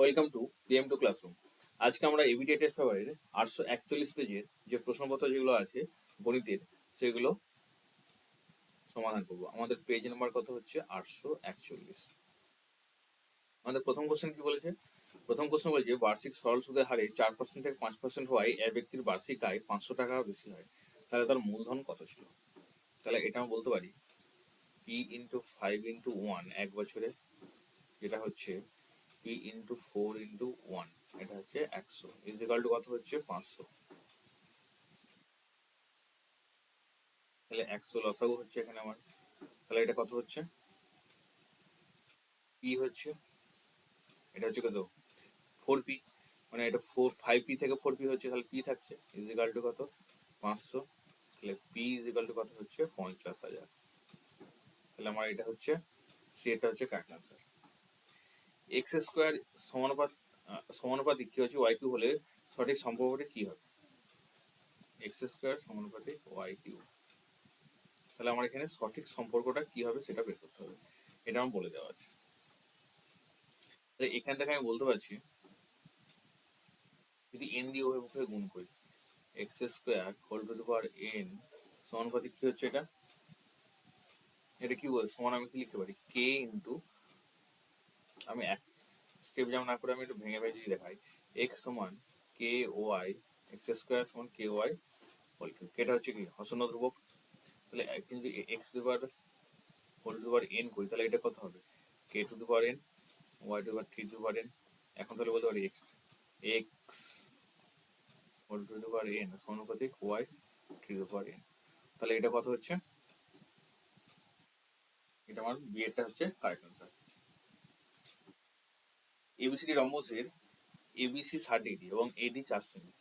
PM two classroom আজকে আমরা ABD test পেপারের আটশো একচল্লিশ পেজের যে প্রশ্নপত্র যেগুলো আছে, গণিতের, সেগুলো সমাধান করব। আমাদের পেজ নাম্বার কত হচ্ছে? আটশো একচল্লিশ। আমাদের প্রথম কোশ্চেন কি বলেছে? প্রথম কোশ্চেন বলছে, বার্ষিক সরল সুদের হারে চার পার্সেন্ট থেকে পাঁচ পার্সেন্ট হওয়ায় এক ব্যক্তির বার্ষিক আয় পাঁচশো টাকা বেশি হয়। তাহলে তার মূলধন কত ছিল? তাহলে এটা আমি বলতে পারি P into five into one এক বছরে যেটা হচ্ছে P into four into one এটা হচ্ছে একশো। ইজিকাল টু কত হচ্ছে? পাঁচশো। তাহলে একশো লসাগু হচ্ছে এখানে আমার। তাহলে এটা কত হচ্ছে? পি হচ্ছে। এটা হচ্ছে কত? ফোর পি মানে এটা ফোর ফাইভ পি থেকে ফোর পি হচ্ছে, তাহলে পি থাকছে। ইজিকাল টু কত? পাঁচশো। তাহলে পি ইজিকাল টু কত হচ্ছে? পঞ্চাশ হাজার। তাহলে আমার এটা হচ্ছে সেটা হচ্ছে কারেক্ট আনসার এক্স স্কোয়ার সমানুপাত, সমানুপাতিক কি হচ্ছে? ওয়াই কিউ হলে সঠিক সম্পর্কটি কি হবে? এক্স স্কোয়ার সমানুপাতিক ওয়াই কিউ তাহলে আমার এখানে সঠিক সম্পর্কটা কি হবে সেটা বের করতে হবে। এটা আমার বলে দেওয়া আছে। এখান থেকে আমি বলতে পারছি, যদি এন দিয়ে উভয় গুণ করি, x square whole to power n সমানুপাতিক কি হচ্ছে এটা? এটা কি বল, সমান আমি কি লিখতে পারি? কে ইন্টু আমি এক স্টেপ যেমন না করে আমি একটু ভেঙে ভেঙে যদি দেখাই এক্স সমান কে ওয়াই এক্স স্কোয়ার সমান কে ওয়াই হোল কিউব এটা হচ্ছে কি? হসন ধ্রুবক। তাহলে যদি x to power whole to power n করি, তাহলে এটা কত হবে? K to the power n y to power three to power n এখন তাহলে বলতে পারি x x whole to the power n সমানুপাতিক y three to power n তাহলে এটা কত হচ্ছে? এটা আমার বিয়েটা হচ্ছে কারেক্ট আনসার এবিসিডি রম্বসের এবিসি ষাট ডিগ্রি এবং এডি চার সেমি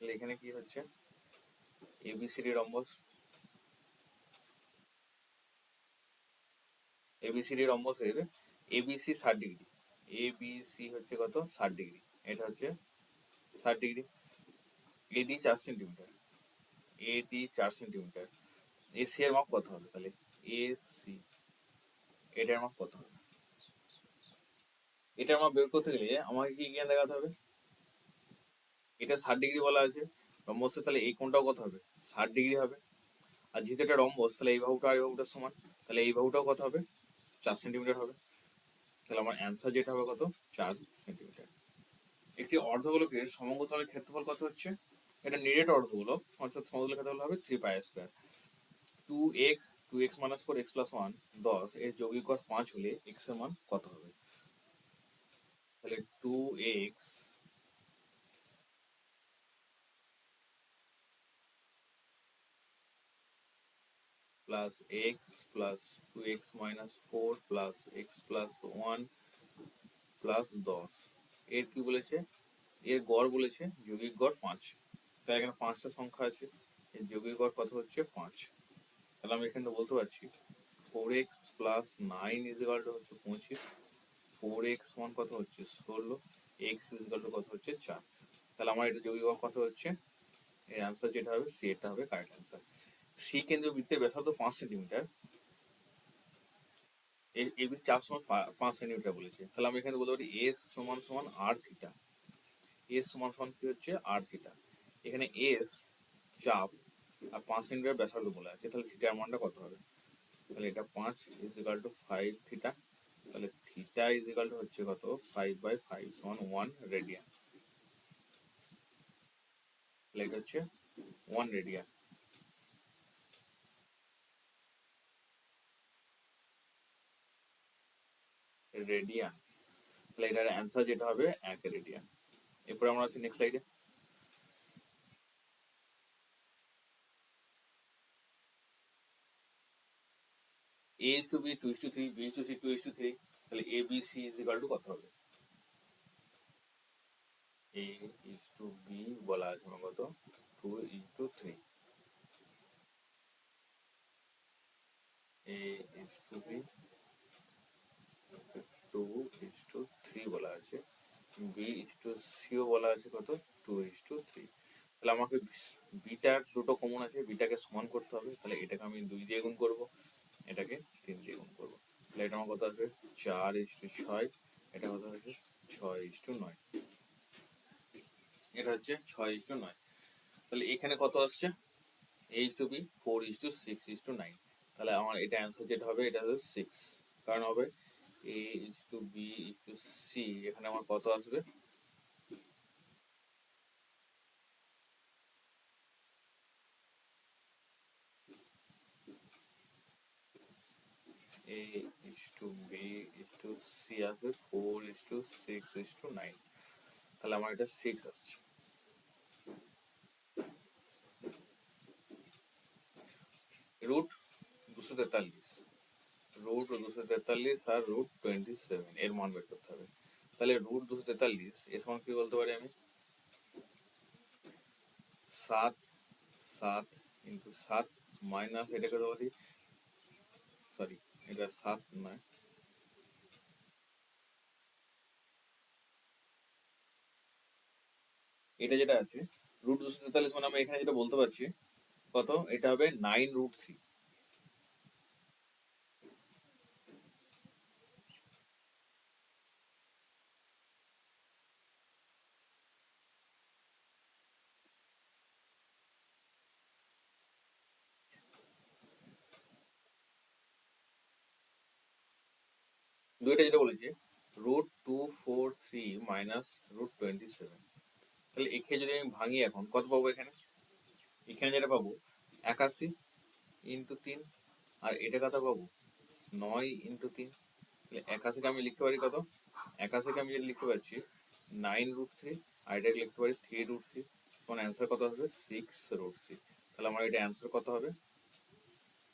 এখানে কি হচ্ছে? এবিসিডি রম্বস এবিসিডি রম্বসের এবিসি ষাট ডিগ্রি এবিসি হচ্ছে কত? ষাট ডিগ্রি এটা হচ্ছে ষাট ডিগ্রি এডি চার সেন্টিমিটার। এডি চার সেন্টিমিটার এসি এর মাপ কত হবে তাহলে? এসি এটার মাপ কত হবে? এটার মাপ বের করতে গেলে আমাকে কি জ্ঞান দেখাতে হবে? এটা ষাট ডিগ্রি বলা আছে। রম্বসের তাহলে এই কোণটাও কত হবে? ষাট ডিগ্রি হবে। আর যেহেতু এটা রম্বস, তাহলে এই বাহুটা আর এই বাহুটার সমান। তাহলে এই বাহুটাও কত হবে? চার সেন্টিমিটার হবে। তাহলে আমার অ্যান্সার যেটা হবে কত? চার সেন্টিমিটার একটি অর্ধগোলকের সমঙ্গতলের ক্ষেত্রফল কত হচ্ছে? এটা নিরেট অর্ধগোলক অর্থাৎ সমতলের ক্ষেত্রফল হবে three pi square two x two x minus four x plus one দশ, এর যৌগিক গড় পাঁচ হলে এক্সের মান কত হবে? তাহলে two x plus x plus two x minus four plus x plus one plus দশ। এর কি বলেছে? এর গড় বলেছে যৌগিক গড় পাঁচ। তাই এখানে পাঁচটা সংখ্যা আছে। এর যৌগিক গড় কত হচ্ছে? পাঁচ। তাহলে আমি এখানে বলতে পারছি four x plus nine is equal to হচ্ছে পঁচিশ। ফোর এক্স মান কত হচ্ছে? ষোলো। এক্স ইজিকাল টু কত হচ্ছে? চার। তাহলে আমার এটা গড় কত হচ্ছে? এর অ্যান্সার যেটা হবে সি এটা হবে কারেক্ট অ্যান্সার সি কেন্দ্রীয় বৃত্তের ব্যাসার্ধ পাঁচ সেন্টিমিটার এ বি চাপ সমান পাঁচ সেন্টিমিটার বলেছে। তাহলে আমি এখানে বলতে পারি এস সমান সমান আর থিটা এস সমান সমান কি হচ্ছে? আর থিটা এখানে এস চাপ আর পাঁচ সেন্টিমিটার ব্যাসার্ধ বলে আছে, তাহলে থিটার মানটা কত হবে? তাহলে এটা পাঁচ is equal to five theta তাহলে থিটা ইজ ইকাল টু হচ্ছে কত? ফাইভ বাই ফাইভ সমান ওয়ান রেডিয়ান তাহলে এটা হচ্ছে ওয়ান রেডিয়ান রেডিয়ান তাহলে এটার অ্যান্সার যেটা হবে এক রেডিয়ান এরপরে আমরা আছি নেক্সট স্লাইডে A is to B two is to three B is to C two is to three তাহলে A B C is equal to কত হবে? এ ইস টু বি বলা আছে আমার two is to three A is to B two is to three বলা আছে। B is two CO বলা আছে কত? টু ইস টু থ্রি তাহলে আমাকে বিটার দুটো কমন আছে, বিটাকে সমান করতে হবে। তাহলে এটাকে আমি দুই দিয়ে গুণ করব। এটাকে তিন দিয়ে গুণ করব। তাহলে এটা আমার কত আসবে? চার ইস টু ছয়। এটা কত আসবে ছয় ইস টু নয়। এটা হচ্ছে ছয় ইস টু নয়। তাহলে এখানে কত আসছে? H to B four is to six is to nine. তাহলে আমার এটা অ্যান্সার যেটা হবে, এটা হবে সিক্স। কারণ হবে A is to B is to C. এখানে আমার কত আসবে? A is to B is to C আসবে four is to six is to nine তাহলে আমার এটা সিক্স আসছে। রুট দুশো তেতাল্লিশ। রুট দুশো তেতাল্লিশ আর রুট টোয়েন্টি সেভেন এর মান বের করতে হবে। তাহলে রুট দুশো তেতাল্লিশ, এর সমান কি বলতে পারি আমি? সাত সাত ইন্টু সাত মাইনাস এটা কত পারি সরি এটা সাত নয় এটা যেটা আছে রুট দুশো তেতাল্লিশ মানে আমি এখানে যেটা বলতে পারছি, কত? এটা হবে নাইন রুট থ্রি দুইটা যেটা বলেছে root two four three minus root twenty seven তাহলে এখানে যদি আমি ভাঙি এখন, কত পাবো এখানে? এখানে যেটা পাবো, একাশি ইন্টু তিন, আর এটা কত পাবো? নয় ইন্টু তিন। তাহলে একাশিকে আমি লিখতে পারি কত? একাশিকে আমি যেটা লিখতে পারছি নাইন রুট থ্রি আর এটাকে লিখতে পারি থ্রি রুট থ্রি তখন অ্যান্সার কত হবে? সিক্স রুট থ্রি তাহলে আমার এটা অ্যান্সার কত হবে?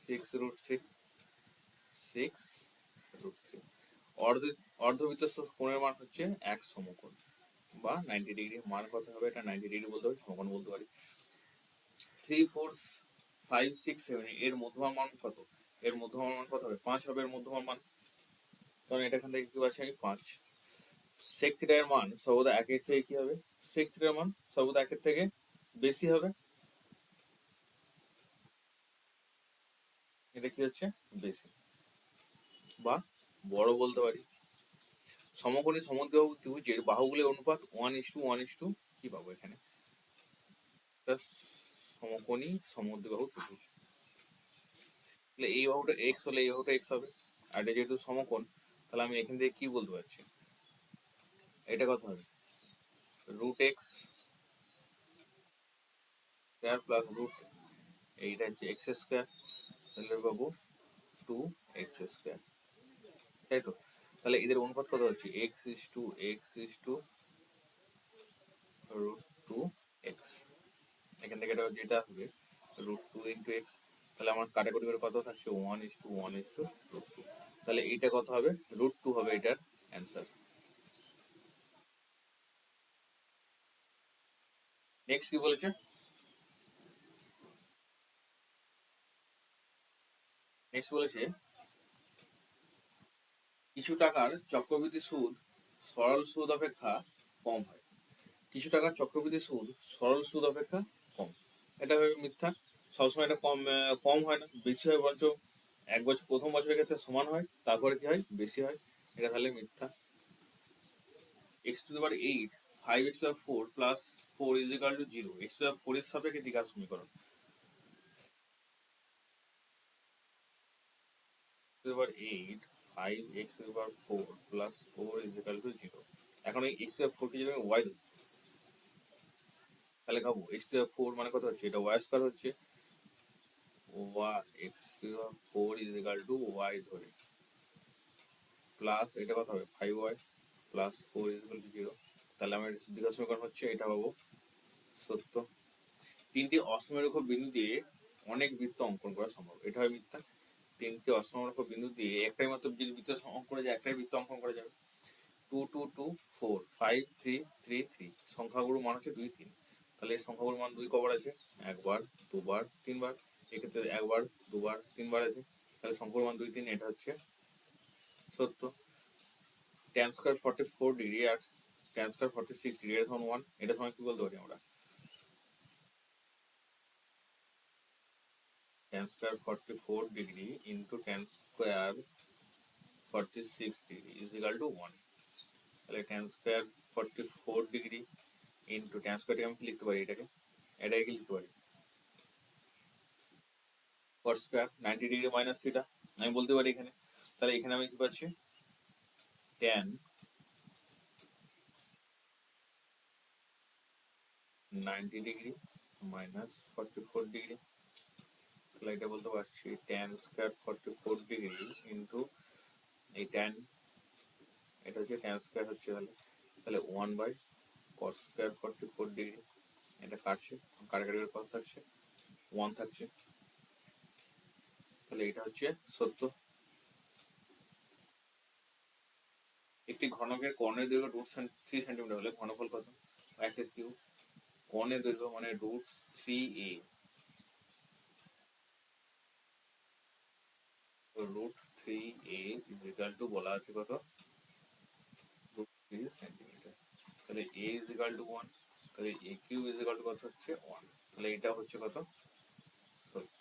Six root three six root three অর্ধ কোণের মান হচ্ছে এক সমকোণ, বা নাইনটি ডিগ্রি মান কত হবে? এটা নাইনটি ডিগ্রি বলতে পারি সমকোণ বলতে পারি। Three four five six seven এর মধ্যমান মান কত? এর মধ্যমান মান কত হবে? পাঁচ হবে এর মধ্যমান মান। কারণ এটা এখান থেকে কি আছে পাঁচ। সেক থিটার মান সর্বদা একের থেকে কি হবে? সেক থিটার মান সর্বদা একের থেকে বেশি হবে। এটা কি হচ্ছে? বেশি। বা বড় বলতে পারি। সমকোণী সমদ্বিবাহু ত্রিভুজের বাহুগুলির অনুপাত one is to one is to কি পাবো এখানে? সমকোণী সমদ্বিবাহু ত্রিভুজ তাহলে এই বাহুটা এক্স হলে এই বাহুটা এক্স হবে। আর এটা যেহেতু সমকোণ, তাহলে আমি এখান থেকে কি বলতে পারছি? এটা কত হবে? Root x square plus root এইটা হচ্ছে এক্স স্কোয়ার তাহলে পাবো টু এক্স স্কোয়ার তাই তো। তাহলে এদের অনুপাত কত হচ্ছে? X is to x is to root two x এখান থেকে এটা যেটা আসবে রুট টু ইন্টু এক্স তাহলে আমার কাটাকুটি করে কত থাকছে? One is to one is to root two তাহলে এইটা কত হবে? রুট টু হবে এটার অ্যান্সার নেক্সট কি বলেছে? নেক্সট বলেছে কিছু টাকার চক্রবৃদ্ধি সুদ সরল সুদ অপেক্ষা কম হয়। কিছু টাকার চক্রবৃদ্ধি সুদ সরল সুদ অপেক্ষা কম। এটা মিথ্যা। সবসময় এটা কম কম হয় না। বেশি হয় বরঞ্চ এক বছর, প্রথম বছরের ক্ষেত্রে সমান হয়, তারপরে কি হয়? বেশি হয়। এটা তাহলে মিথ্যা। X to power eight five x to four plus four is equal to zero x to দেওয়ার ফোর এর সাপেক্ষে দ্বিঘাত সমীকরণ eight five x to power four plus four is equal to zero এখন এই এক্স টু ফোর কে যদি আমি Y ধরি, তাহলে খাব এক্স টু ফোর মানে কত হচ্ছে? এটা ওয়াই স্কোয়ার হচ্ছে। ওয়া x to four is equal to y ধরে। প্লাস এটা কত হবে? Five y plus four is equal to zero তাহলে আমার দ্বিঘাত সমীকরণ হচ্ছে, এটা পাবো। সত্য। তিনটি অসমরেখ বিন্দু দিয়ে অনেক বৃত্ত অঙ্কন করা সম্ভব। এটা হয় মিথ্যা। তিনটি অসমরেখ বিন্দু দিয়ে একটাই মাত্র যদি বৃত্ত অঙ্কন করা যায়, একটাই বৃত্ত অঙ্কন করা যাবে। Two two two four five three three three সংখ্যাগুলো মান হচ্ছে দুই, তিন। তাহলে এই সংখ্যাগুলোর মান দুই কবার আছে, একবার, দুবার, তিনবার, এক্ষেত্রে একবার, দুবার, তিনবার আছে। তাহলে সংখ্যার মান দুই, তিন, এটা হচ্ছে সত্য। Tan square forty four degree আর tan square forty six degree এটা সমান ওয়ান এটা সময় কি বলতে পারি আমরা? Forty four degree into tan square forty six degree is equal to one তাহলে tan square forty four degree into tan স্কোয়ারটাকে আমি লিখতে পারি এটাকে? এটাকে কি লিখতে পারি। Cot square ninety degree minus theta আমি বলতে পারি এখানে। তাহলে এখানে আমি কি পাচ্ছি? Ninety degree minus forty four degree তাহলে এটা বলতে পারছি tan square forty four degree into এই ট্যান এটা হচ্ছে ট্যান স্কোয়ার হচ্ছে তাহলে। তাহলে one by cot square forty four degree এটা কাটছে কাটাকাটি কত থাকছে? ওয়ান থাকছে। তাহলে এটা হচ্ছে সত্য। একটি ঘনকের কর্ণের দৈর্ঘ্য রুট থ্রি সেন্টিমিটার হলে ঘনফল কত? এক কিউ কর্ণের দৈর্ঘ্য মানে root three a root a is equal to বলা আছে কত? থ্রি সেন্টিমিটার তাহলে এ ইজিক্যাল টু ওয়ান তাহলে এ কিউ ইজিক্যাল টু কত হচ্ছে ওয়ান তাহলে এটা হচ্ছে কত? সত্য